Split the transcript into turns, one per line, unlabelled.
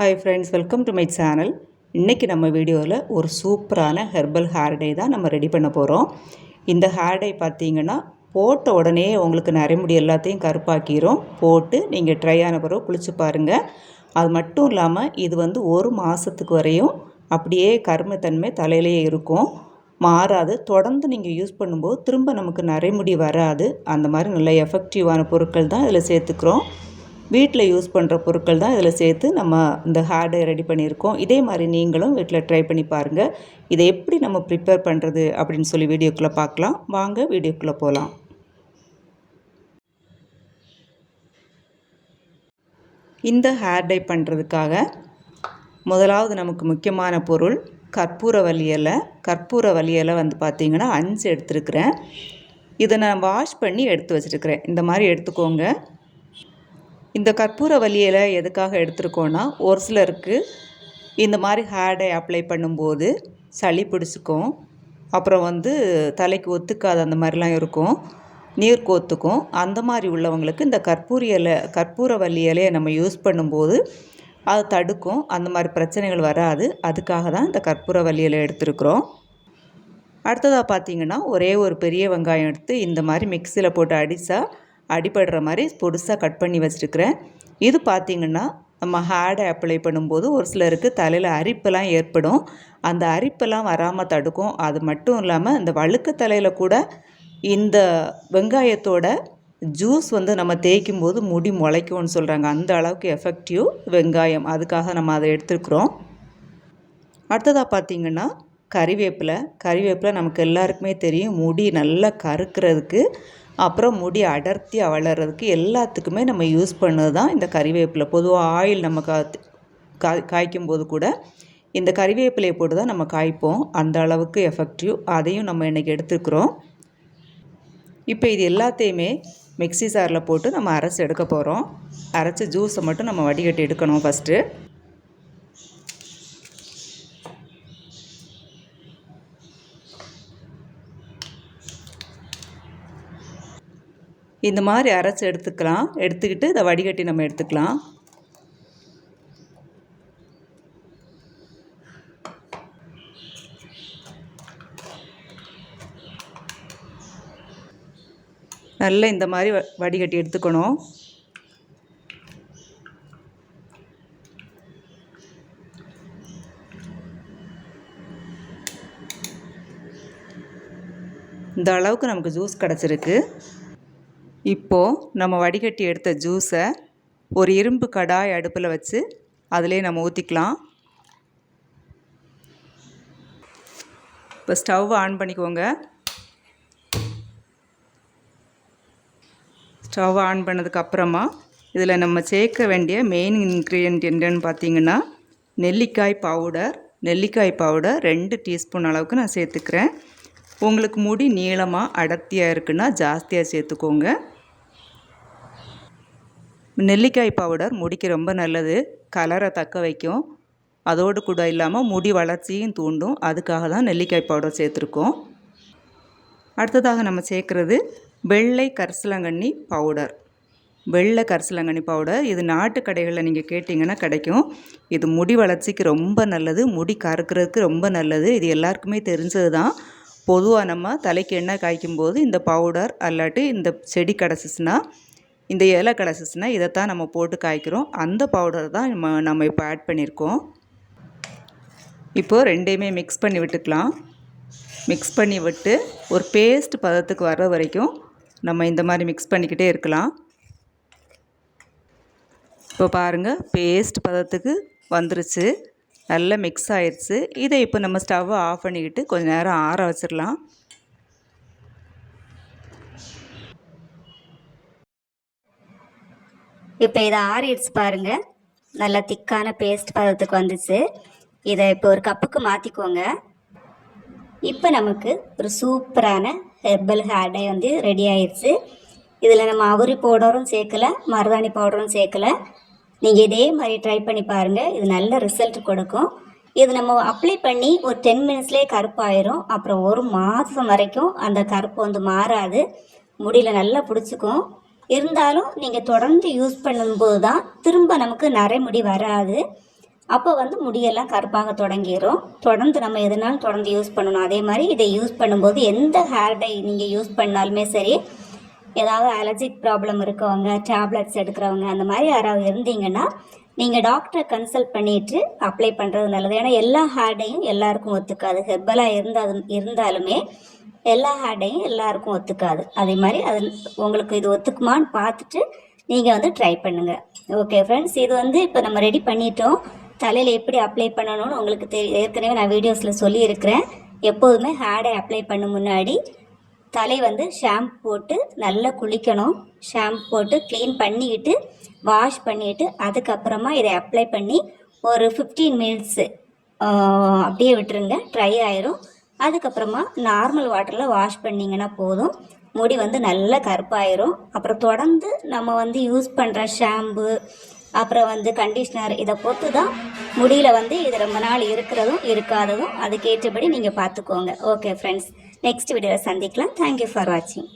Hi friends welcome to my channel இன்றைக்கி நம்ம வீடியோவில் ஒரு சூப்பரான ஹெர்பல் ஹேர் தான் நம்ம ரெடி பண்ண போகிறோம் இந்த ஹேர்டே பார்த்தீங்கன்னா போட்ட உடனே உங்களுக்கு நரைமுடி எல்லாத்தையும் கருப்பாக்கிரும். போட்டு நீங்கள் ட்ரை ஆன பிறகு குளிச்சு பாருங்கள் அது மட்டும் இல்லாமல் இது வந்து ஒரு மாதத்துக்கு வரையும் அப்படியே கருமத்தன்மை தலையிலேயே இருக்கும். மாறாது தொடர்ந்து நீங்கள் யூஸ் பண்ணும்போது திரும்ப நமக்கு நரைமுடி வராது. அந்த மாதிரி நல்ல எஃபெக்டிவான பொருட்கள் தான் இதில் சேர்த்துக்கிறோம். வீட்டில் யூஸ் பண்ணுற பொருட்கள் தான் இதில் சேர்த்து நம்ம இந்த ஹேர்டை ரெடி பண்ணியிருக்கோம். இதே மாதிரி நீங்களும் வீட்டில் ட்ரை பண்ணி பாருங்கள் இதை எப்படி நம்ம ப்ரிப்பேர் பண்ணுறது அப்படின்னு சொல்லி வீடியோக்குள்ளே பார்க்கலாம். வாங்க வீடியோக்குள்ளே போகலாம். இந்த ஹேர் டை பண்ணுறதுக்காக முதலாவது நமக்கு முக்கியமான பொருள் கற்பூரவல்லி இலை. கற்பூரவல்லி இலை வந்து பார்த்திங்கன்னா அஞ்சு எடுத்துருக்குறேன். இதை நான் வாஷ் பண்ணி எடுத்து வச்சுருக்கிறேன். இந்த மாதிரி எடுத்துக்கோங்க. இந்த கற்பூர இலை எதுக்காக எடுத்துருக்கோன்னா ஒரு சிலருக்கு இந்த மாதிரி ஹேர் டை அப்ளை பண்ணும்போது சளி பிடிச்சிக்கும் அப்புறம் வந்து தலைக்கு ஒத்துக்காத அந்த மாதிரிலாம் இருக்கும் நீர் கோத்துக்கும். அந்த மாதிரி உள்ளவங்களுக்கு இந்த கற்பூர இலை கற்பூரவல்லி இலையை நம்ம யூஸ் பண்ணும்போது அது தடுக்கும் அந்த மாதிரி பிரச்சனைகள் வராது. அதுக்காக தான் இந்த கற்பூரவல்லி இலை எடுத்துருக்குறோம். அடுத்ததாக பார்த்தீங்கன்னா ஒரே ஒரு பெரிய வெங்காயம் எடுத்து இந்த மாதிரி மிக்சியில் போட்டு அடித்தா அடிபடுற மாதிரி பொடுசாக கட் பண்ணி வச்சுருக்கிறேன். இது பார்த்திங்கன்னா நம்ம ஹேடை அப்ளை பண்ணும்போது ஒரு சிலருக்கு தலையில் அரிப்பெல்லாம் ஏற்படும். அந்த அரிப்பெல்லாம் வராமல் தடுக்கும். அது மட்டும் இல்லாமல் இந்த வழுக்க தலையில் கூட இந்த வெங்காயத்தோட ஜூஸ் வந்து நம்ம தேய்க்கும் போது முடி முளைக்கும்னு சொல்கிறாங்க அந்த அளவுக்கு எஃபெக்டிவ் வெங்காயம். அதுக்காக நம்ம அதை எடுத்துருக்குறோம். அடுத்ததாக பார்த்திங்கன்னா கறிவேப்பிலை. கறிவேப்பிலை நமக்கு எல்லாருக்குமே தெரியும். முடி நல்லா கருக்கிறதுக்கு அப்புறம் முடி அடர்த்தியாக வளர்கிறதுக்கு எல்லாத்துக்குமே நம்ம யூஸ் பண்ணது தான் இந்த கறிவேப்பிலை. பொதுவாக ஆயில் நம்ம கா காய்க்கும் போது கூட இந்த கறிவேப்பிலையை போட்டு தான் நம்ம காய்ப்போம். அந்த அளவுக்கு எஃபெக்டிவ் அதையும் நம்ம இன்றைக்கி எடுத்துக்கிறோம் இப்போ இது எல்லாத்தையுமே மிக்சி சாரில் போட்டு நம்ம அரைச்சி எடுக்க போகிறோம் அரைச்சி ஜூஸை மட்டும் நம்ம வடிகட்டி எடுக்கணும் ஃபஸ்ட்டு இந்த மாதிரி அரைச்சி எடுத்துக்கலாம். எடுத்துக்கிட்டு இதை வடிகட்டி நம்ம எடுத்துக்கலாம். நல்லா இந்த மாதிரி வடிகட்டி எடுத்துக்கணும். இந்த அளவுக்கு நமக்கு ஜூஸ் கிடச்சிருக்கு. இப்போது நம்ம வடிகட்டி எடுத்த ஜூஸை ஒரு இரும்பு கடாய் அடுப்பில் வச்சு அதிலே நம்ம ஊற்றிக்கலாம் இப்போ ஸ்டவ் ஆன் பண்ணிக்கோங்க. ஸ்டவ் ஆன் பண்ணதுக்கப்புறமா இதில் நம்ம சேர்க்க வேண்டிய மெயின் இன்க்ரீடியன்ட் என்னன்னு பார்த்தீங்கன்னா நெல்லிக்காய் பவுடர் நெல்லிக்காய் பவுடர் ரெண்டு டீஸ்பூன் அளவுக்கு நான் சேர்த்துக்கிறேன். உங்களுக்கு முடி நீளமாக அடர்த்தியாக இருக்குன்னா ஜாஸ்தியாக சேர்த்துக்கோங்க. நெல்லிக்காய் பவுடர் முடிக்கு ரொம்ப நல்லது. கலரை தக்க வைக்கும். அதோடு கூட இல்லாமல் முடி வளர்ச்சியும் தூண்டும். அதுக்காக தான் நெல்லிக்காய் பவுடர் சேர்த்துருக்கோம். அடுத்ததாக நம்ம சேர்க்குறது வெள்ளை கரிசலாங்கண்ணி பவுடர் வெள்ளை கரிசலாங்கண்ணி பவுடர் இது நாட்டு கடைகளில் நீங்கள் கேட்டிங்கன்னா கிடைக்கும். இது முடி வளர்ச்சிக்கு ரொம்ப நல்லது. முடி கறுக்கிறதுக்கு ரொம்ப நல்லது. இது எல்லாருக்குமே தெரிஞ்சது தான் பொதுவாக நம்ம தலைக்கு எண்ணெய் காய்க்கும் போது இந்த பவுடர் அல்லாட்டி இந்த செடி கிடச்சிச்சின்னா இந்த இலை கிடச்சிச்சின்னா இதைத்தான் நம்ம போட்டு காய்க்கிறோம். அந்த பவுடர் தான் நம்ம நம்ம இப்போ ஆட் பண்ணியிருக்கோம். இப்போது ரெண்டையுமே மிக்ஸ் பண்ணி விட்டுக்கலாம். மிக்ஸ் பண்ணி விட்டு ஒரு பேஸ்ட் பதத்துக்கு வர்ற வரைக்கும் நம்ம இந்த மாதிரி மிக்ஸ் பண்ணிக்கிட்டே இருக்கலாம். இப்போ பாருங்கள் பேஸ்ட் பதத்துக்கு வந்துருச்சு. நல்லா மிக்ஸ் ஆயிடுச்சு இதை இப்போ நம்ம ஸ்டவ்வை ஆஃப் பண்ணிக்கிட்டு கொஞ்சம் நேரம் ஆற வச்சிடலாம்
இப்போ இதை ஆறிடுச்சு பாருங்க. நல்லா திக்கான பேஸ்ட் பதத்துக்கு வந்துச்சு. இதை இப்போ ஒரு கப்புக்கு மாற்றிக்கோங்க இப்போ நமக்கு ஒரு சூப்பரான ஹெர்பல் ஹேர் டை வந்து ரெடி ஆயிடுச்சு இதில் நம்ம அவரி பவுடரும் சேர்க்கல மருதாணி பவுடரும் சேர்க்கல. நீங்கள் இதே மாதிரி ட்ரை பண்ணி பாருங்கள் இது நல்ல ரிசல்ட் கொடுக்கும். இது நம்ம அப்ளை பண்ணி ஒரு டென் மினிட்ஸ்லேயே கருப்பாயிரும். அப்புறம் ஒரு மாதம் வரைக்கும் அந்த கருப்பு வந்து மாறாது. முடியல நல்லா பிடிச்சிக்கும். இருந்தாலும் நீங்கள் தொடர்ந்து யூஸ் பண்ணும்போது தான் திரும்ப நமக்கு நரைமுடி வராது. அப்போ வந்து முடியெல்லாம் கருப்பாக தொடங்கிடும் தொடர்ந்து நம்ம எதுனாலும் தொடர்ந்து யூஸ் பண்ணணும். அதே மாதிரி இதை யூஸ் பண்ணும்போது எந்த ஹேர் டை நீங்கள் யூஸ் பண்ணாலுமே சரி ஏதாவது அலர்ஜிக் ப்ராப்ளம் இருக்கவங்க டேப்லெட்ஸ் எடுக்கிறவங்க அந்த மாதிரி யாராவது இருந்தீங்கன்னா நீங்கள் டாக்டரை கன்சல்ட் பண்ணிட்டு அப்ளை பண்ணுறது நல்லது. ஏன்னா எல்லா ஹேர்டையும் எல்லாருக்கும் ஒத்துக்காது. ஹெர்பலாக இருந்தாலும் இருந்தாலுமே எல்லா ஹேர்டையும் எல்லாருக்கும் ஒத்துக்காது. அதே மாதிரி அது உங்களுக்கு இது ஒத்துக்குமான்னு பார்த்துட்டு நீங்கள் வந்து ட்ரை பண்ணுங்கள் ஓகே ஃப்ரெண்ட்ஸ் இது வந்து இப்போ நம்ம ரெடி பண்ணிட்டோம். தலையில் எப்படி அப்ளை பண்ணணும்னு உங்களுக்கு தெரி ஏற்கனவே நான் வீடியோஸில் சொல்லியிருக்கிறேன். எப்போதுமே ஹேர்டை அப்ளை பண்ண முன்னாடி தலை வந்து ஷாம்பு போட்டு நல்லா குளிக்கணும். ஷாம்பு போட்டு க்ளீன் பண்ணிக்கிட்டு வாஷ் பண்ணிவிட்டு அதுக்கப்புறமா இதை அப்ளை பண்ணி ஒரு ஃபிஃப்டீன் மினிட்ஸு அப்படியே விட்டுருங்க. ட்ரை ஆயிரும். அதுக்கப்புறமா நார்மல் வாட்டரில் வாஷ் பண்ணிங்கன்னா போதும். முடி வந்து நல்லா கருப்பாயிரும். அப்புறம் தொடர்ந்து நம்ம வந்து யூஸ் பண்ணுற ஷாம்பு அப்புறம் வந்து கண்டிஷ்னர் இதை பொறுத்து தான் முடியில் வந்து இது ரொம்ப நாள் இருக்கிறதும் இருக்காததும் அதுக்கேற்றபடி நீங்கள் பார்த்துக்கோங்க. ஓகே ஃப்ரெண்ட்ஸ் நெக்ஸ்ட் வீடியோவில் சந்திக்கலாம். தேங்க்யூ ஃபார் வாட்சிங்